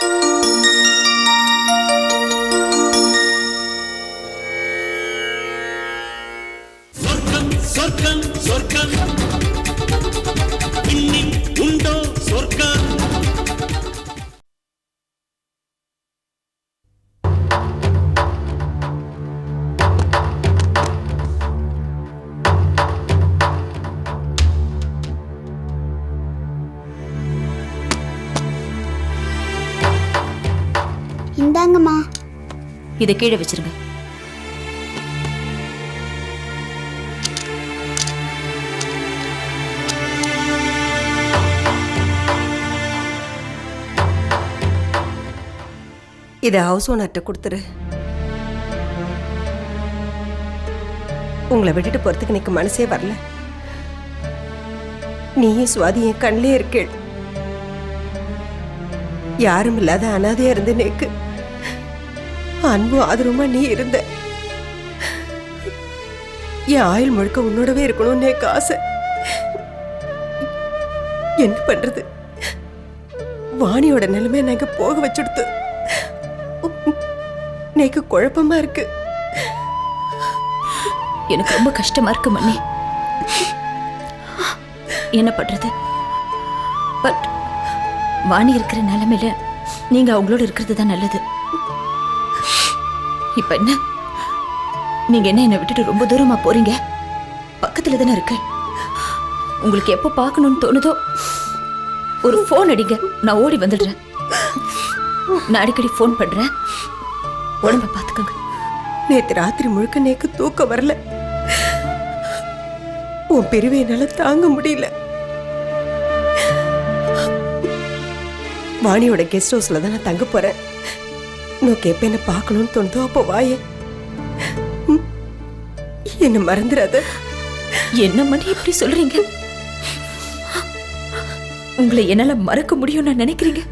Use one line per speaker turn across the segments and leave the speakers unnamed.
thank
you
இதை கீழே வச்சிருங்க.
இதை ஹவுஸ் ஓனர்கிட்ட கொடுத்துரு. உங்களை விட்டுட்டு போறதுக்கு எனக்கு மனசே வரல. நீயும் சுவாதி என் கண்ணிலே இருக்கேள். யாரும் இல்லாத அனாதையா இருந்து நேக்கு அன்பும் ஆதரவுமா நீ இருந்த? என் ஆயுள் முழுக்க உன்னோடவே இருக்கணும்னு எனக்கு ஆசை. என்ன பண்றது? வாணியோட நிலைமை நாங்க போக வச்சுடுத்து. நேக்கு குழப்பமா இருக்கு.
எனக்கு ரொம்ப கஷ்டமா இருக்கு மண்ணி என்ன பண்றது? பட் வாணி இருக்கிற நிலைமையில நீங்க அவங்களோட இருக்கிறது தான் நல்லது. இப்ப என்ன? நீங்க என்ன என்னை விட்டுட்டு ரொம்ப தூரமா போறீங்க? பக்கத்துல தானே இருக்கு. உங்களுக்கு எப்போ பார்க்கணும்னு தோணுதோ ஒரு ஃபோன் அடிங்க. நான் ஓடி வந்துடுறேன். நான் அடிக்கடி ஃபோன் பண்றேன். உடம்ப பார்த்துக்கோங்க.
நேத்து ராத்திரி முழுக்க நேக்கு தூக்கம் வரல. உன் பிரிவை என்னால தாங்க முடியல. வாணியோட கெஸ்ட் ஹவுஸ்ல தான் நான் தங்க போறேன். உனக்கு எப்ப என்ன பார்க்கணும்னு தோணுதோ அப்போ வாயே. என்ன மறந்துடாத
என்ன மணி இப்படி சொல்றீங்க? உங்களை என்னால மறக்க முடியும்னு நினைக்கிறீங்க?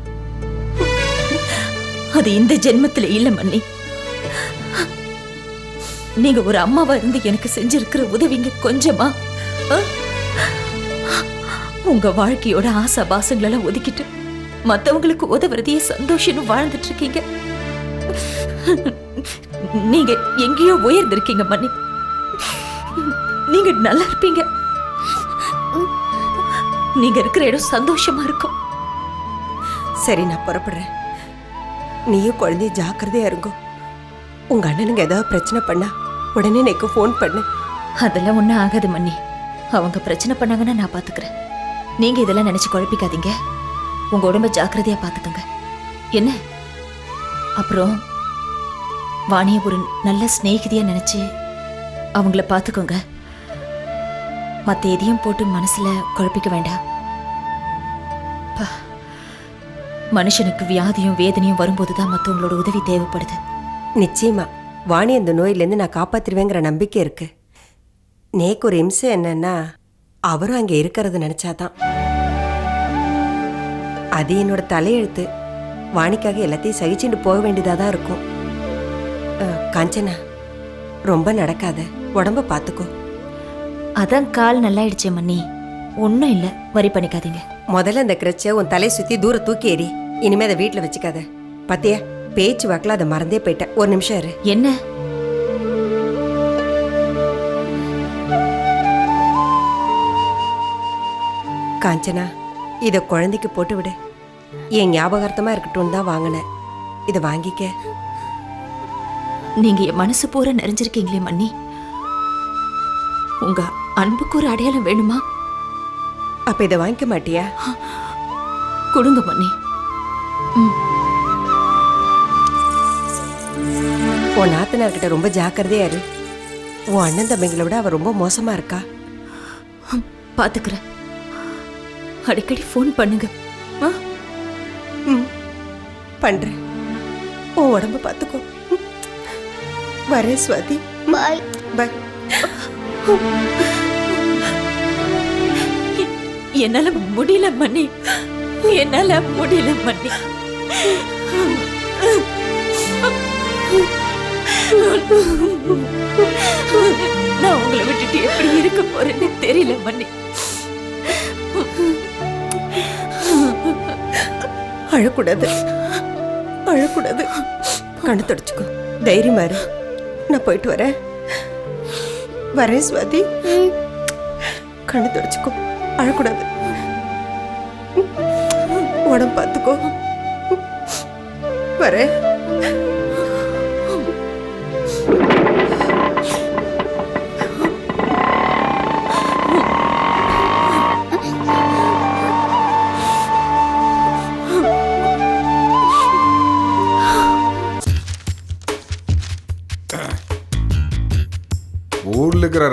அது இந்த ஜென்மத்துல இல்ல மண்ணி நீங்க ஒரு அம்மாவா இருந்து எனக்கு செஞ்சிருக்கிற உதவிங்க கொஞ்சமா ஆ? உங்க வாழ்க்கையோட ஆசை பாசங்களெல்லாம் ஒதுக்கிட்டு மத்தவங்களுக்கு உதவுறதையே சந்தோஷம்னு வாழ்ந்துட்டு இருக்கீங்க. நீங்க எங்கேயோ உயர்ந்திருக்கீங்க மன்னி. நீங்க நல்லா இருப்பீங்க. நீங்க இருக்கிற இடம் சந்தோஷமா இருக்கும்.
சரி நான் புறப்படுறேன். நீயும் குழந்தைய ஜாக்கிரதையா இருங்கோ. உங்க அண்ணனுங்க ஏதாவது பிரச்சனை பண்ணா உடனே எனக்கு ஃபோன் பண்ணு.
அதெல்லாம் ஒண்ணும் ஆகாது மன்னி. அவங்க பிரச்சனை பண்ணாங்கன்னா நான் பாத்துக்கிறேன். நீங்க இதெல்லாம் நினைச்சு குழப்பிக்காதீங்க. உங்க உடம்ப ஜாக்கிரதையா பாத்துக்கோங்க. என்ன? அப்புறம் வாணியை ஒரு நல்ல சிநேகிதியா நினைச்சு அவங்கள பார்த்துக்கோங்க மத்த எதையும் போட்டு மனசுல குழப்பிக்க வேண்டாம் மனுஷனுக்கு வியாதியும் வேதனையும் வரும்போதுதான் மற்றவங்களோட உதவி தேவைப்படுது.
நிச்சயமா. வாணி அந்த நோயிலேருந்து நான் காப்பாத்திருவேங்கிற நம்பிக்கை இருக்கு. நேக்கு ஒரு இம்சை என்னன்னா அவரும் அங்கே இருக்கிறது நினைச்சாதான். அது என்னோட தலையெழுத்து. வாணிக்காக எல்லாத்தையும் சகிச்சுட்டு போக வேண்டியதாக தான் இருக்கும். காஞ்சனா ரொம்ப நடக்காத. உடம்ப பார்த்துக்கோ
அதான் கால் நல்லாயிடுச்சே மன்னி. ஒன்றும் இல்லை. வரி பண்ணிக்காதீங்க.
முதல்ல அந்த கிரச்சை உன் தலையை சுற்றி தூர தூக்கி எறி. இனிமே அதை வீட்டில் வச்சுக்காத. பாத்தியா? பேச்சு வாக்கில் அதை மறந்தே போயிட்டேன். ஒரு நிமிஷம் இரு.
என்ன?
காஞ்சனா இதை குழந்தைக்கு போட்டு விடு. என் ஞாபகார்த்தமா இருக்கட்டும்னு தான் வாங்கினேன். இதை வாங்கிக்க.
நீங்க என் மனசு பூரா நிறைஞ்சிருக்கீங்களே மன்னி. உங்க அன்புக்கு ஒரு அடையாளம் வேணுமா?
அப்ப இதை வாங்கிக்க மாட்டியா?
கொடுங்க மன்னி.
உன் நாத்தனார்கிட்ட ரொம்ப ஜாக்கிரதையா இரு. உன் அண்ணன் தம்பிங்களை விட அவ ரொம்ப மோசமா இருக்கா?
பாத்துக்கிறேன். அடிக்கடி ஃபோன் பண்ணுங்க.
பண்றேன். உன் உடம்ப பார்த்துக்கோ. வரேன் சுவாதி.
பாய்.
பை
என்னால முடியல மன்னி. என்னால முடியல மன்னி. நான் உங்களை விட்டுட்டு எப்படி இருக்க போறேன்னு தெரியல மன்னி.
அழக்கூடாது. அழக்கூடாது. கண்ணு தொடச்சுக்கோ. தைரியமா இரு. நான் போயிட்டு வரேன் வரேன் சுவாதி கண்ணு தொடச்சிக்கோ அழக்கூடாது உடம்பு பார்த்துக்கோ வரேன்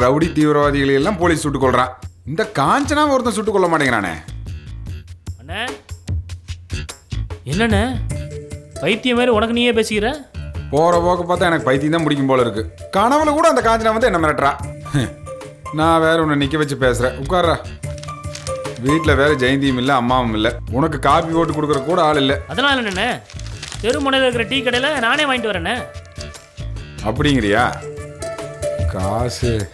ரவுடி தீவிரவாதிகளை எல்லாம் போலீஸ் சுட்டுக் கொள்றான் இந்த காஞ்சனா ஒருத்தன் சுட்டுக் கொள்ள மாட்டேங்கிறானே.
அண்ணே. என்னண்ணே? பைத்தியம் மாதிரி உனக்கு நீயே பேசிக்கிற?
போற போக்க பார்த்தா எனக்கு பைத்தியம் தான் பிடிக்கும் போல இருக்கு. கனவுல கூட அந்த காஞ்சனா வந்து என்ன மிரட்டுறா? ஹம். நான் வேற உன்னை நிக்க வச்சு பேசுறேன். உட்கார்றா. வீட்டில் வேற ஜெயந்தியும் இல்லை அம்மாவும் இல்லை. உனக்கு காப்பி போட்டு கொடுக்குற கூட ஆள் இல்லை.
அதனால என்னண்ணே தெருமுனையில் இருக்கிற டீ கடையில் நானே வாங்கிட்டு வரேண்ணே.
அப்படிங்கிறியா? காசு.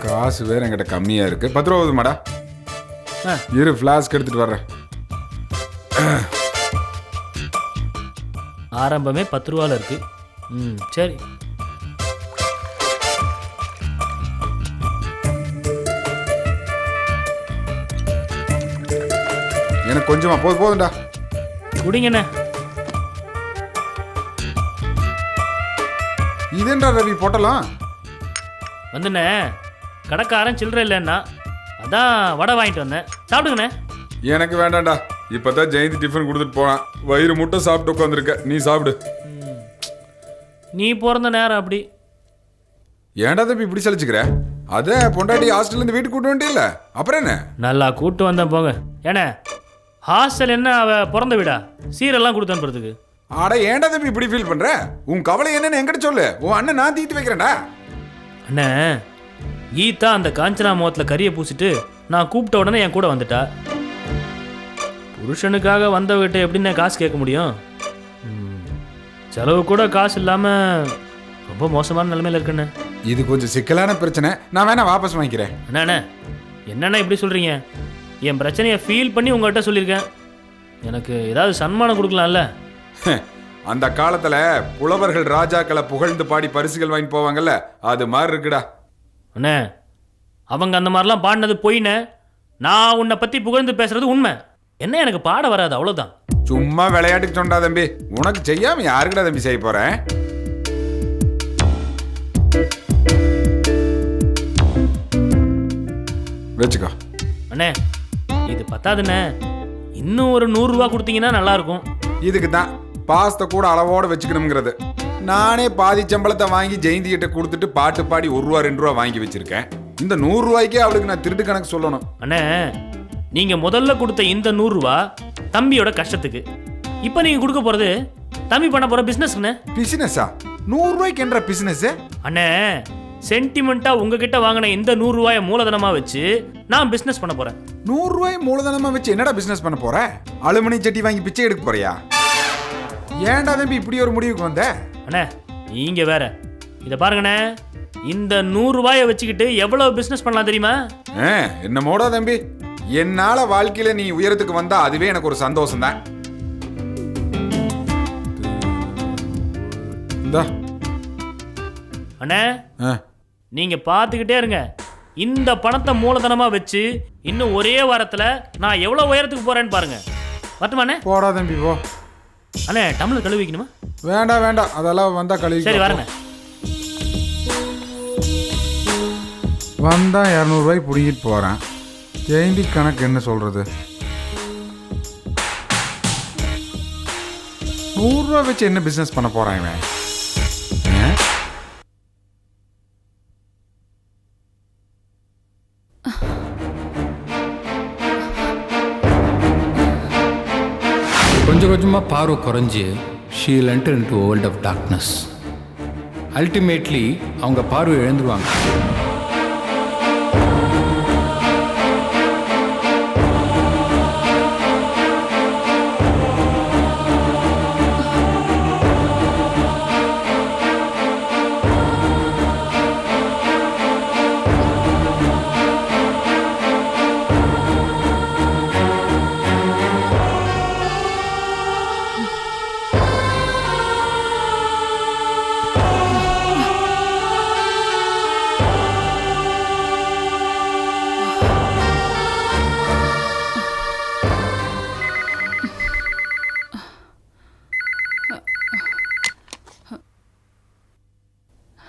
காசு வேற என்கிட்ட கம்மியா இருக்கு. பத்து ரூபா போதுமாடா. இரு ஃப்ளாஸ்க் எடுத்துட்டு வர்றேன்.
ஆரம்பமே பத்து ரூபால இருக்கு. ம் சரி.
எனக்கு கொஞ்சமா. போதும் போதும்டா.
குடிங்கண்ணே.
இதேன்றா ரவி போட்டலாம்.
வந்துண்ணே. கடைக்காரன் சில்லறை இல்லைன்னா அதான் வடை வாங்கிட்டு வந்தேன். சாப்பிடுங்கண்ணே.
எனக்கு வேண்டாம்டா. இப்பதான் ஜெயந்தி டிஃபன் கொடுத்துட்டு போனான். வயிறு முட்டை சாப்பிட்டு உட்காந்துருக்க. நீ சாப்பிடு.
நீ பிறந்த நேரம் அப்படி.
ஏன்டா தம்பி இப்படி சலிச்சுக்கிற? அதே பொண்டாட்டி ஹாஸ்டல்ல இருந்து வீட்டுக்கு கூட்டு வந்துட்டே இல்ல அப்புறம் என்ன?
நல்லா கூட்டு வந்தேன் போங்க. ஏண்ணே ஹாஸ்டல் என்ன அவ பிறந்த வீடா? சீரெல்லாம் கொடுத்து அனுப்புறதுக்கு.
ஆட ஏன்டா தம்பி இப்படி ஃபீல் பண்ற? உன் கவலை என்னன்னு என்கிட்ட சொல்லு. உன் அண்ணன் நான் தீர்த்து வைக்கிறேன்டா.
அண்ணே ஈத்தா அந்த காஞ்சனா முகத்தில் கறியை பூசிட்டு நான் கூப்பிட்ட உடனே என் கூட வந்துட்டா. புருஷனுக்காக வந்தவகிட்ட எப்படிண்ணே காசு கேட்க முடியும்? செலவு கூட காசு இல்லாமல் ரொம்ப மோசமான நிலைமையில இருக்குண்ணே.
இது கொஞ்சம் சிக்கலான பிரச்சனை. நான் வேணா வாபஸ் வாங்கிக்கிறேன்.
அண்ணா என்னண்ணே இப்படி சொல்கிறீங்க என் பிரச்சனையை ஃபீல் பண்ணி உங்கள்கிட்ட சொல்லியிருக்கேன். எனக்கு ஏதாவது சன்மானம் கொடுக்கலாம்ல?
அந்த காலத்துல புலவர்கள் ராஜாக்களை புகழ்ந்து பாடி பரிசுகள் வாங்கி போவாங்கல்ல அது மாதிரி இருக்குடா.
அண்ணே அவங்க அந்த மாதிரிலாம் பாடினது பொய்ண்ணே நான் உன்னை பற்றி புகழ்ந்து பேசுறது உண்மை. என்ன எனக்கு பாட வராது அவ்வளோதான்
சும்மா விளையாட்டுக்கு சொன்னா தம்பி உனக்கு செய்யாம யாருக்குடா தம்பி செய்ய போறேன் வச்சுக்கோ.
அண்ணே இது பத்தாதுண்ணே. இன்னும் ஒரு நூறுரூவா கொடுத்தீங்கன்னா நல்லாயிருக்கும்
இதுக்கு தான். பாஸ்தை கூட அளவோட வச்சுக்கணுங்கிறது நானே பாதி சம்பளத்தை வாங்கி ஜெயந்தி கிட்ட கொடுத்துட்டு பாட்டு பாடி ஒரு ரூபா ரெண்டு ரூபா வாங்கி வச்சிருக்கேன். இந்த நூறு ரூபாய்க்கே அவளுக்கு நான் திருட்டு கணக்கு சொல்லணும்.
அண்ணே நீங்கள் முதல்ல கொடுத்த இந்த நூறுரூவா தம்பியோட கஷ்டத்துக்கு. இப்போ நீங்கள் கொடுக்க போகிறது தம்பி பண்ண போகிற பிஸ்னஸ்ண்ணே
பிசினஸா நூறு ரூபாய்க்கு என்ற பிசினஸ்
அண்ணே சென்டிமெண்ட்டாக உங்ககிட்ட வாங்கின இந்த நூறுரூவாயை மூலதனமாக வச்சு நான் பிஸ்னஸ் பண்ண போகிறேன்
நூறு ரூபாய் மூலதனமா வச்சு என்னடா பிசினஸ் பண்ண போற? அலுமினி சட்டி வாங்கி பிச்சை எடுக்க போறியா? ஏன்டா தம்பி இப்படி ஒரு முடிவுக்கு வந்த?
அண்ணே நீங்கள் வேற. இதை பாருங்கண்ணே இந்த நூறுரூவாயை வச்சுக்கிட்டு எவ்வளோ பிஸ்னஸ் பண்ணலாம் தெரியுமா?
ஆ, என்னமோடா தம்பி. என்னால வாழ்க்கையில நீ உயரத்துக்கு வந்தா அதுவே எனக்கு ஒரு சந்தோஷம் தான் இந்தா.
அண்ணே
ஆ,
நீங்க பார்த்துக்கிட்டே இருங்க. இந்த பணத்தை மூலதனமா வச்சு இன்னும் ஒரே வாரத்துல நான் எவ்வளவு உயரத்துக்கு போறேன்னு பாருங்க. வரட்டுமாண்ணே?
போடா தம்பி போ.
அண்ணே டம்ளர் கழுவி வைக்கணுமா
வேண்டாம் வேண்டாம். அதெல்லாம் வந்தா கழுவி
சரி வரேண்ணே.
வந்தா இரநூறுவாய் பிடிங்கிட்டு போறேன். ஜெயந்தி கணக்கு என்ன சொல்றது? நூறுரூவா வச்சு என்ன பிசினஸ் பண்ண போறான் இவன்?
கொஞ்சம் பார்வை குறைஞ்சி she'll into world of darkness ultimately அவங்க பார்வை இழந்துருவாங்க.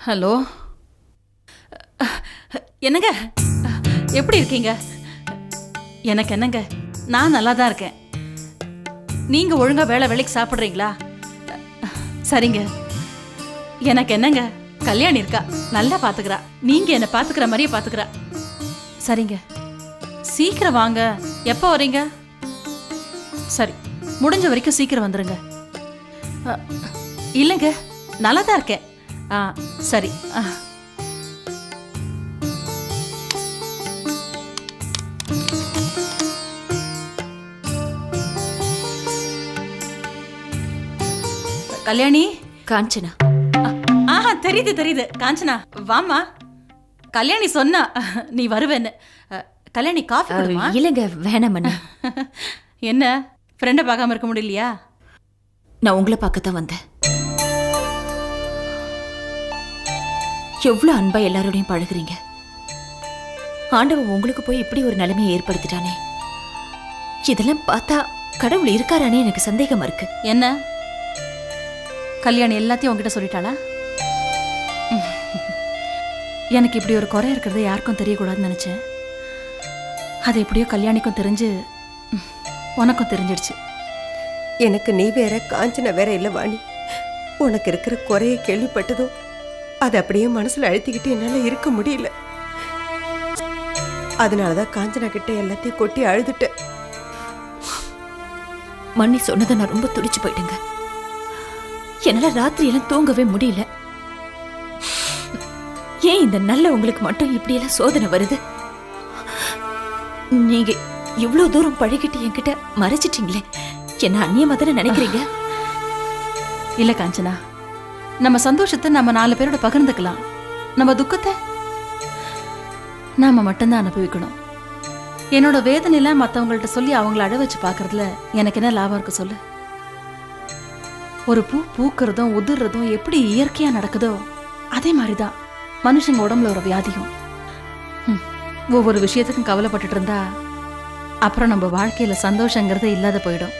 ஹலோ? என்னங்க? எப்படி இருக்கீங்க? எனக்கு என்னங்க? நான் நல்லா தான் இருக்கேன். நீங்கள் ஒழுங்காக வேலை வேலைக்கு சாப்பிட்றீங்களா? சரிங்க. எனக்கு என்னங்க? கல்யாணி இருக்கா? நல்லா பார்த்துக்கிறா நீங்கள் என்னை பார்த்துக்கிற மாதிரியே பார்த்துக்கிறா சரிங்க. சீக்கிரம் வாங்க. எப்போ வரீங்க சரி முடிஞ்ச வரைக்கும் சீக்கிரம் வந்துடுங்க இல்லைங்க. நல்லா தான் இருக்கேன். ஆ சரி. கல்யாணி?
காஞ்சனா.
ஆஹா தெரியுது தெரியுது. காஞ்சனா வாம்மா. கல்யாணி சொன்னா நீ வருவேன்னு. கல்யாணி காஃபி குடுமா?
இல்லைங்க வேணாம்
என்ன? ஃப்ரெண்டை பார்க்காம இருக்க முடியலையா?
நான் உங்களை பார்க்கத்தான் வந்தேன். எவ்வளவு அன்பா எல்லாரோடையும் பழகுறீங்க? ஆண்டவன் உங்களுக்கு போய் இப்படி ஒரு நிலைமையை ஏற்படுத்திட்டானே. இதெல்லாம் பார்த்தா கடவுள் இருக்காரானே எனக்கு சந்தேகமா இருக்கு.
என்ன? கல்யாணி எல்லாத்தையும் உங்ககிட்ட சொல்லிட்டாளா. எனக்கு இப்படி ஒரு குறை இருக்கிறது யாருக்கும் தெரியக்கூடாதுன்னு நினச்சேன். அது எப்படியோ கல்யாணிக்கும் தெரிஞ்சு உனக்கும் தெரிஞ்சிடுச்சு.
எனக்கு நீ வேற காஞ்சனா வேற இல்லை வாணி. உனக்கு இருக்கிற குறைய கேள்விப்பட்டதும் அது அப்படியே மனசுல அழுத்திக்கிட்டு என்னால இருக்க முடியல. அதனாலதான் காஞ்சனா கிட்ட எல்லாத்தையும் கொட்டி அழுதுட்டேன்.
மண்ணி சொன்னதை நான் ரொம்ப துடிச்சு போயிட்டேங்க. என்னால ராத்திரி எல்லாம் தூங்கவே முடியல. ஏன் இந்த நல்ல உங்களுக்கு மட்டும் இப்படியெல்லாம் சோதனை வருது? நீங்க இவ்வளவு தூரம் பழகிட்டு என்கிட்ட மறைச்சிட்டீங்களே. என்ன அந்நியமா தானே நினைக்கிறீங்க?
இல்லை காஞ்சனா. நம்ம சந்தோஷத்தை நம்ம நாலு பேரோட பகிர்ந்துக்கலாம். நம்ம துக்கத்தை நாம மட்டும்தான் அனுபவிக்கணும். என்னோட வேதனையெல்லாம் மற்றவங்கள்ட்ட சொல்லி அவங்கள அட வச்சு பார்க்கறதுல எனக்கு என்ன லாபம் இருக்கு சொல்லு? ஒரு பூ பூக்கிறதும் உதிர்றதும் எப்படி இயற்கையா நடக்குதோ அதே மாதிரிதான் மனுஷங்க உடம்புல ஒரு வியாதியும். ம், ஒவ்வொரு விஷயத்துக்கும் கவலைப்பட்டுட்டு இருந்தா அப்புறம் நம்ம வாழ்க்கையில சந்தோஷங்கிறதே இல்லாத போயிடும்.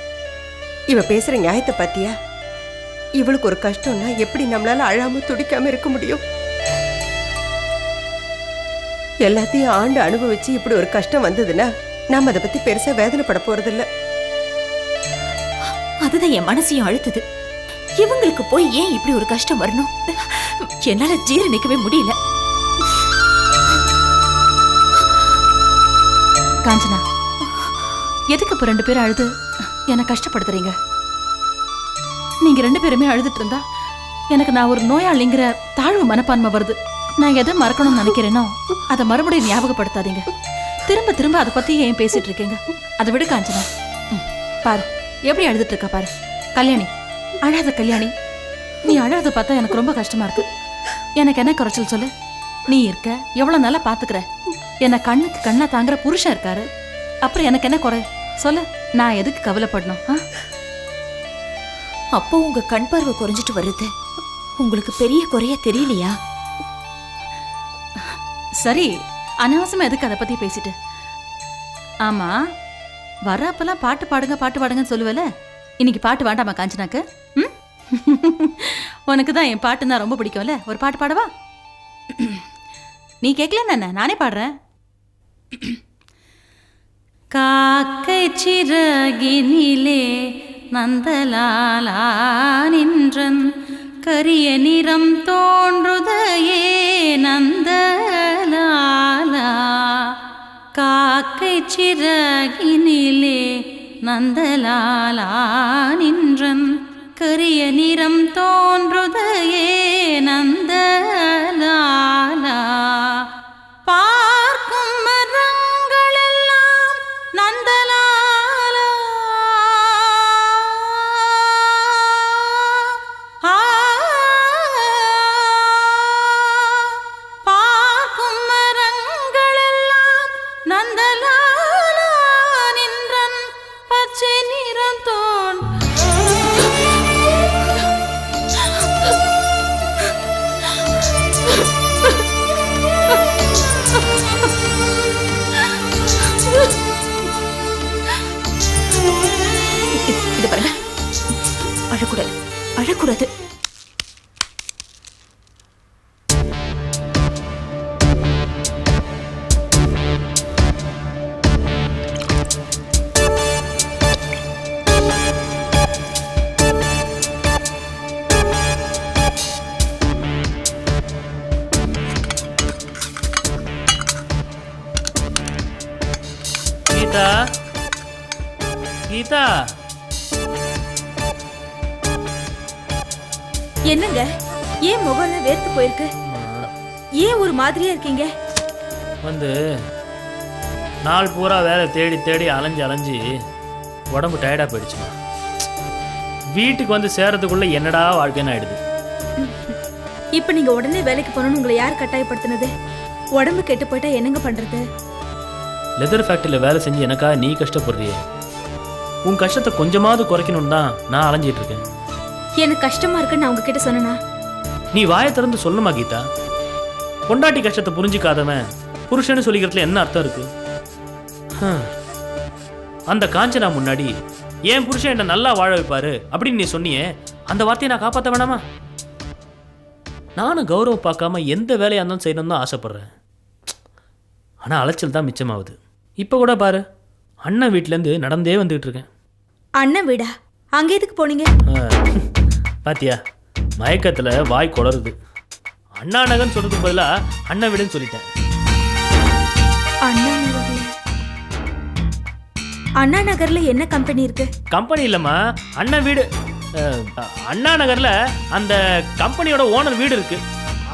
இவ பேசுற நியாயத்தை பத்தியா? இவளுக்கு ஒரு கஷ்டம்னா எப்படி நம்மளால அழாம துடிக்காம இருக்க முடியும்? எல்லாத்தையும் ஆண்டு அனுபவிச்சு இப்படி ஒரு கஷ்டம் வந்ததுன்னா நாம அதை பத்தி பெருசா வேதனைப்பட போறதில்ல.
அதுதான் என் மனசையும் அழுத்துது. இவங்களுக்கு போய் ஏன் இப்படி ஒரு கஷ்டம் வரணும்? என்னால ஜீரணிக்கவே முடியல.
காஞ்சனா எதுக்கு இப்ப ரெண்டு பேரும் அழுது? என்னை கஷ்டப்படுத்துறீங்க? நீங்க ரெண்டு பேருமே அழுதுட்டு இருந்தா எனக்கு நான் ஒரு நோயாளிங்கிற தாழ்வு மனப்பான்மை வருது. நான் எதை மறக்கணும்னு நினைக்கிறேனோ அதை மறுபடியும் ஞாபகப்படுத்தாதீங்க. திரும்ப திரும்ப அதை பத்தி ஏன் பேசிட்டு இருக்கீங்க? அதை விடு காஞ்சனா. பாரு எப்படி அழுதுட்டு இருக்கா பாரு. கல்யாணி அழாத கல்யாணி. நீ அழாத பார்த்தா எனக்கு ரொம்ப கஷ்டமா இருக்கு. எனக்கு என்ன குறைச்சல் சொல்லு? நீ இருக்க எவ்வளவு நல்லா பாத்துக்கிற. என்ன கண்ணுக்கு கண்ணா தாங்குற புருஷன் இருக்காரு. அப்புறம் எனக்கு என்ன குறை? சொல்லு நான் எதுக்கு கவலைப்படணும்? ஆ?
அப்போ உங்க கண் பார்வை குறைஞ்சிட்டு வருது. உங்களுக்கு பெரிய குறைய தெரியலையா?
சரி அனாவசியமா எதுக்கு அதை பத்தி பேசிட்டு? ஆமா வர்றப்பெல்லாம் பாட்டு பாடுங்க பாட்டு பாடுங்கன்னு சொல்லுவல? இன்னைக்கு பாட்டு வேண்டாமா காஞ்சனாக்கு? ம்? உனக்கு தான் என் பாட்டுன்னா ரொம்ப பிடிக்கும்ல? ஒரு பாட்டு பாடவா? நீ கேட்கல என்ன? நானே பாடுறேன். காக்கை சிறகினிலே நந்தலாலா நின்றன் கரிய நிறம் தோன்றுதையே நந்தலாலா. காக்கை சிறகினிலே நந்தலாலா நின்றன் கரிய நிறம் தோன்றுதையே
நந்த கீதா. கீதா.
என்னங்க? ஏன் முகம் வேர்த்து போயிருக்கு? ஏன் ஒரு மாதிரியா இருக்கீங்க?
வந்து நாள் பூரா வேலை தேடி தேடி அலைஞ்சு அலைஞ்சு உடம்பு டயர்டாக போயிடுச்சு வீட்டுக்கு வந்து சேர்றதுக்குள்ள என்னடா வாழ்க்கைன்னு ஆயிடுது.
இப்ப நீங்க உடனே வேலைக்கு போகணும்னு உங்களை யார் கட்டாயப்படுத்தினது? உடம்பு கெட்டு போயிட்டா என்னங்க பண்றது?
லெதர் ஃபேக்டரியில் வேலை செஞ்சு எனக்காக நீ கஷ்டப்படுறியே. உன் கஷ்டத்தை கொஞ்சமாவது குறைக்கணும்னு தான் நான் அலைஞ்சிட்டு இருக்கேன்.
எனக்கு கஷ்டமா இருக்குன்னு நான் உங்ககிட்ட சொன்னேனா?
நீ வாயை திறந்து சொல்லணுமா கீதா? பொண்டாட்டி கஷ்டத்தை புரிஞ்சுக்காதவன் புருஷன்னு சொல்லிக்கிறதுல என்ன அர்த்தம் இருக்கு? ஹம். அந்த காஞ்சனா முன்னாடி என் புருஷன் என்ன நல்லா வாழ வைப்பாரு அப்படின்னு நீ சொன்னியே அந்த வார்த்தையை நான் காப்பாற்ற வேணாமா? நானும் கௌரவம் பார்க்காம எந்த வேலையாக இருந்தாலும் செய்யணும்னு தான் ஆசைப்பட்றேன். ஆனால் அலைச்சல் தான் மிச்சமாகுது. இப்போ கூட பாரு. அண்ணன் வீட்டிலேருந்து நடந்தே வந்துகிட்டு இருக்கேன்
அண்ணன் வீடா? அங்க எதுக்கு போனீங்க?
பாத்தியா மயக்கத்தில் வாய் குளருது. அண்ணா நகர்னு சொல்றதுக்கு பதிலாக அண்ணன் வீடுன்னு சொல்லிட்டேன்.
அண்ணா நகர்ல அண்ணா நகர்ல என்ன கம்பெனி இருக்கு?
கம்பெனி இல்லைம்மா அண்ணன் வீடு. அஹ், அண்ணா நகரில் அந்த கம்பெனியோட ஓனர் வீடு இருக்கு.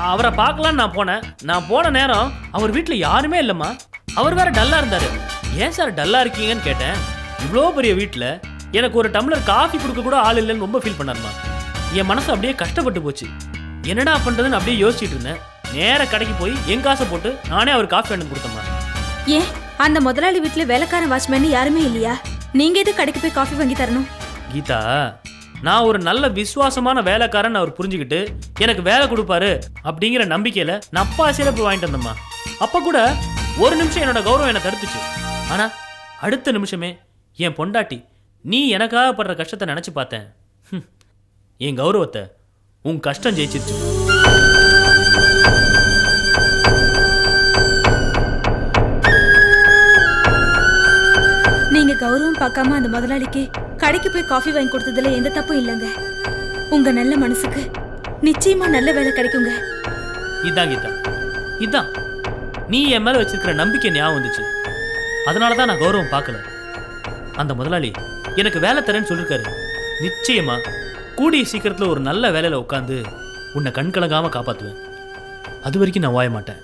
அவரை பார்க்கலான்னு நான் போனேன். நான் போன நேரம் அவர் வீட்டில் யாருமே இல்லைம்மா. அவர் வேற டல்லாக இருந்தார். ஏன் சார் டல்லாக இருக்கீங்கன்னு கேட்டேன். இவ்வளோ பெரிய வீட்டில் எனக்கு ஒரு டம்ளர் காஃபி கொடுக்க கூட ஆள் இல்லைன்னு ரொம்ப ஃபீல் பண்ணாருமா. என் மனசு அப்படியே கஷ்டப்பட்டு போச்சு. என்னடா பண்ணுறதுன்னு அப்படியே யோசிச்சுட்டு இருந்தேன். நேர கடைக்கு போய் என் காசை போட்டு நானே அவர் காஃபி வேணும் கொடுத்தேம்மா.
ஏன்? அந்த முதலாளி வீட்டுல வேலைக்காரன் வாட்ச்மேன் யாருமே இல்லையா? நீங்க எது கடைக்கு போய் காஃபி வாங்கி தரணும்?
கீதா நான் ஒரு நல்ல விசுவாசமான வேலைக்காரன் அவர் புரிஞ்சுக்கிட்டு எனக்கு வேலை கொடுப்பாரு அப்படிங்கிற நம்பிக்கையில நான் அப்பா ஆசையில போய் வாங்கிட்டு வந்தேம்மா. அப்ப கூட ஒரு நிமிஷம் என்னோட கௌரவம் என்னை தடுத்துச்சு. ஆனா அடுத்த நிமிஷமே என் பொண்டாட்டி நீ எனக்காக படுற கஷ்டத்தை நினைச்சு பார்த்தேன். என் கௌரவத்தை உன் கஷ்டம் ஜெயிச்சிருச்சு.
நீங்க கௌரவம் பார்க்காம அந்த முதலாளிக்கு கடைக்கு போய் காஃபி வாங்கி கொடுத்ததுல எந்த தப்பும் இல்லைங்க. உங்க நல்ல மனசுக்கு நிச்சயமா நல்ல வேலை கிடைக்குங்க.
இதான் கீதா. இதான். நீ என் மேல வச்சிருக்கிற நம்பிக்கை ஞாபகம் வந்துச்சு. அதனால தான் நான் கௌரவம் பார்க்கல. அந்த முதலாளி எனக்கு வேலை தரேன்னு சொல்லிருக்காரு. நிச்சயமா கூடிய சீக்கிரத்துல ஒரு நல்ல வேலையில உட்காந்து உன்னை கண் கலங்காம காப்பாத்துவேன். அது வரைக்கும் நான் வாய மாட்டேன்.